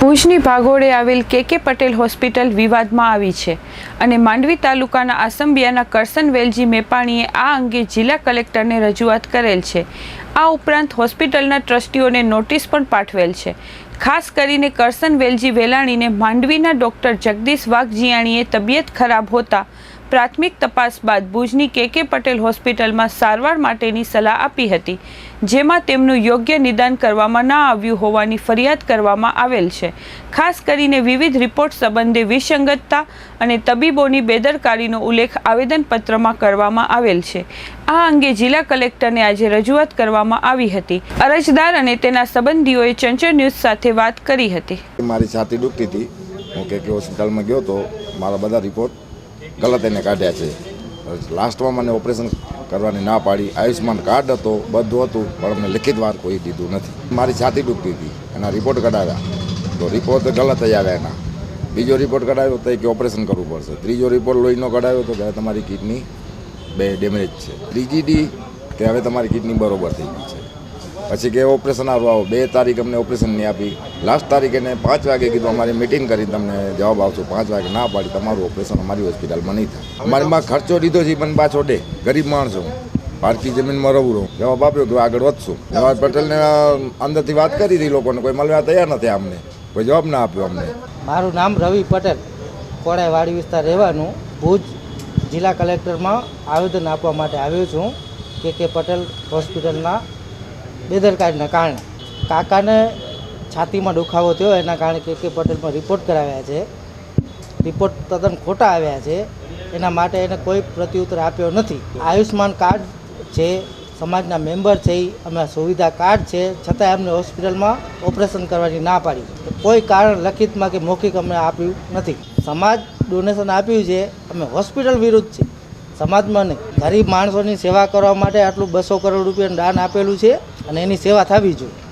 ભુજની ભાગોળે આવેલ કે કે પટેલ હોસ્પિટલ વિવાદમાં આવી છે અને માંડવી તાલુકાના આસંબિયાના કરસન વેલજી મેપાણીએ આ અંગે જિલ્લા કલેક્ટરને રજૂઆત કરેલ છે. આ ઉપરાંત હોસ્પિટલના ટ્રસ્ટીઓને નોટિસ પણ પાઠવેલ છે. ખાસ કરીને કરસન વેલજી વેલાણીને માંડવીના ડૉક્ટર જગદીશ વાઘજીયાણીએ તબિયત ખરાબ હોતા પ્રાથમિક તપાસ બાદ ભુજની કે કે પટેલ હોસ્પિટલમાં સારવાર માટેની સલાહ આપી હતી, જેમાં તેમનું યોગ્ય નિદાન કરવામાં ન આવ્યું હોવાની ફરિયાદ કરવામાં આવેલ છે. ખાસ કરીને વિવિધ રિપોર્ટ સંબંધે વિસંગતતા અને તબીબોની બેદરકારીનો ઉલ્લેખ આવેદનપત્રમાં કરવામાં આવેલ છે. આ અંગે જિલ્લા કલેક્ટરને આજે રજૂઆત કરવામાં આવી હતી. અરજદાર અને તેના સંબંધીઓએ ચંચળ ન્યૂઝ સાથે વાત કરી હતી. મારી છાતી દુખતી હતી. હું કે હોસ્પિટલમાં ગયો તો મારા બધા રિપોર્ટ ગલત એને કાઢ્યા છે. લાસ્ટમાં મને ઓપરેશન કરવાની ના પાડી. આયુષ્યમાન કાર્ડ હતો, બધું હતું, પણ અમને લિખિત વાર કોઈ દીધું નથી. મારી છાતી ડૂબતી હતી, એના રિપોર્ટ કઢાવ્યા. તો રિપોર્ટ ગલત થઈ આવ્યા એના. બીજો રિપોર્ટ કઢાવ્યો તો કે ઓપરેશન કરવું પડશે. ત્રીજો રિપોર્ટ લોહીનો કઢાવ્યો તો કે તમારી કિડની બે ડેમેજ છે. ત્રીજી ડી કે હવે તમારી કિડની બરોબર થઈ ગઈ છે. પછી કે ઓપરેશન આવું આવો. બે તારીખ અમને ઓપરેશન નહીં આપી. લાસ્ટ તારીખ એને પાંચ વાગે કીધું અમારી મિટિંગ કરી તમને જવાબ આવશો પાંચ વાગે ના પાડી તમારું ઓપરેશન અમારી હોસ્પિટલમાં નહીં થાય. અમારી માં ખર્ચો લીધો છે પણ પાછો ડે ગરીબ માણસો. પારકી જમીનમાં રહું રહું. જવાબ આપ્યો કે આગળ વધશું. જવાહર પટેલને અંદરથી વાત કરી હતી લોકોને. કોઈ મળવા તૈયાર નથી અમને કોઈ જવાબ ના આપ્યો અમને. મારું નામ રવિ પટેલ. કોળાવાડી વાડી વિસ્તાર રહેવાનું. ભુજ જિલ્લા કલેક્ટરમાં આવેદન આપવા માટે આવ્યો છું. કે કે પટેલ હોસ્પિટલના બેદરકારીના કારણે. કાકાને છાતીમાં દુખાવો થયો, એના કારણે કે કે પટેલમાં રિપોર્ટ કરાવ્યા છે. રિપોર્ટ તદ્દન ખોટા આવ્યા છે. એના માટે એને કોઈ પ્રત્યુત્તર આપ્યો નથી. આયુષ્માન કાર્ડ છે, સમાજના મેમ્બર છે અમે સુવિધા કાર્ડ છે. છતાં એમને હોસ્પિટલમાં ઓપરેશન કરવાની ના પાડી. કોઈ કારણ લખિતમાં કે મૌખિક અમને આપ્યું નથી. સમાજ ડોનેશન આપ્યું છે. અમે હોસ્પિટલ વિરુદ્ધ છે. સમાજમાં નહીં. ગરીબ માણસોની સેવા કરવા માટે આટલું બસો કરોડ રૂપિયાનું દાન આપેલું છે. અને એની સેવા થવી જોઈએ.